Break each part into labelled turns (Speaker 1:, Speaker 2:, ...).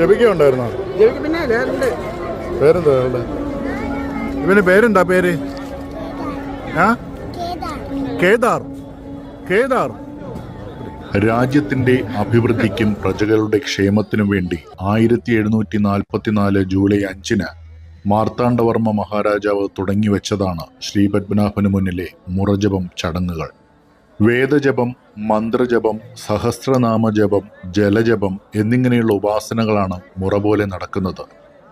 Speaker 1: ജപിക്ക ഉണ്ടായിരുന്നോ
Speaker 2: പിന്നെ
Speaker 1: പേരെന്താ അയാളുടെ ഇവന് പേരെന്താ പേര്? ആ? കേദാർ. കേദാർ. രാജ്യത്തിന്റെ അഭിവൃദ്ധിക്കും പ്രജകളുടെ ക്ഷേമത്തിനും വേണ്ടി ആയിരത്തി എഴുന്നൂറ്റി നാൽപ്പത്തിനാല് ജൂലൈ അഞ്ചിന് മാർത്താണ്ഡവർമ്മ മഹാരാജാവ് തുടങ്ങിവെച്ചതാണ് ശ്രീപത്മനാഭന് മുന്നിലെ മുറജപം ചടങ്ങുകൾ. വേദജപം മന്ത്രജപം സഹസ്രനാമ ജപം ജലജപം എന്നിങ്ങനെയുള്ള ഉപാസനകളാണ് മുറ പോലെ നടക്കുന്നത്.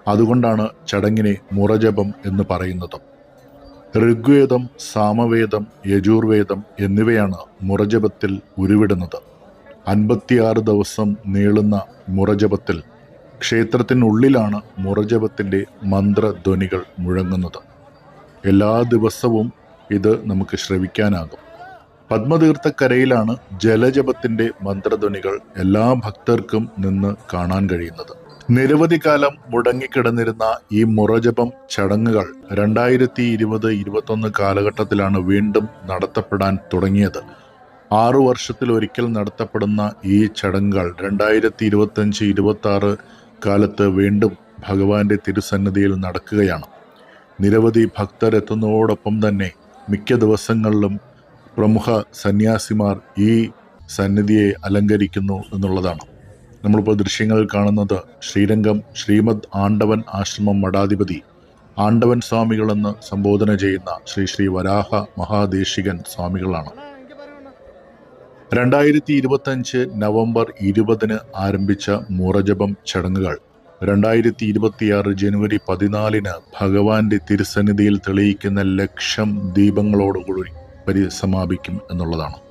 Speaker 1: അതുകൊണ്ടാണ് ചടങ്ങിനെ മുറജപം എന്ന് പറയുന്നത്. ഋഗ്വേദം സാമവേദം യജുർവേദം എന്നിവയാണ് മുറജപത്തിൽ ഉരുവിടുന്നത്. അൻപത്തിയാറ് ദിവസം നീളുന്ന മുറജപത്തിൽ ക്ഷേത്രത്തിനുള്ളിലാണ് മുറജപത്തിന്റെ മന്ത്രധ്വനികൾ മുഴങ്ങുന്നത്. എല്ലാ ദിവസവും ഇത് നമുക്ക് ശ്രവിക്കാനാകും. പത്മതീർത്ഥക്കരയിലാണ് ജലജപത്തിന്റെ മന്ത്രധ്വനികൾ എല്ലാ ഭക്തർക്കും നിന്ന് കാണാൻ കഴിയുന്നത്. നിരവധി കാലം മുടങ്ങിക്കിടന്നിരുന്ന ഈ മുറജപം ചടങ്ങുകൾ രണ്ടായിരത്തി ഇരുപത് ഇരുപത്തൊന്ന് കാലഘട്ടത്തിലാണ് വീണ്ടും നടത്തപ്പെടാൻ തുടങ്ങിയത്. ആറു വർഷത്തിൽ ഒരിക്കൽ നടത്തപ്പെടുന്ന ഈ ചടങ്ങുകൾ രണ്ടായിരത്തി ഇരുപത്തഞ്ച് ഇരുപത്തി ആറ് കാലത്ത് വീണ്ടും ഭഗവാന്റെ തിരുസന്നിധിയിൽ നടക്കുകയാണ്. നിരവധി ഭക്തർ എത്തുന്നതോടൊപ്പം തന്നെ മിക്ക ദിവസങ്ങളിലും പ്രമുഖ സന്യാസിമാർ ഈ സന്നിധിയെ അലങ്കരിക്കുന്നു എന്നുള്ളതാണ്. നമ്മളിപ്പോൾ ദൃശ്യങ്ങളിൽ കാണുന്നത് ശ്രീരംഗം ശ്രീമദ് ആണ്ടവൻ ആശ്രമം മഠാധിപതി ആണ്ടവൻ സ്വാമികളെന്ന് സംബോധന ചെയ്യുന്ന ശ്രീ ശ്രീ വരാഹ മഹാദേശികൻ സ്വാമികളാണ്. രണ്ടായിരത്തി ഇരുപത്തഞ്ച് നവംബർ ഇരുപതിന് ആരംഭിച്ച മൂറജപം ചടങ്ങുകൾ. രണ്ടായിരത്തി ഇരുപത്തിയാറ് ജനുവരി പതിനാലിന് ഭഗവാന്റെ തിരുസന്നിധിയിൽ തെളിയിക്കുന്ന ലക്ഷം ദീപങ്ങളോടുകൂടി പരിസമാപിക്കും എന്നുള്ളതാണ്.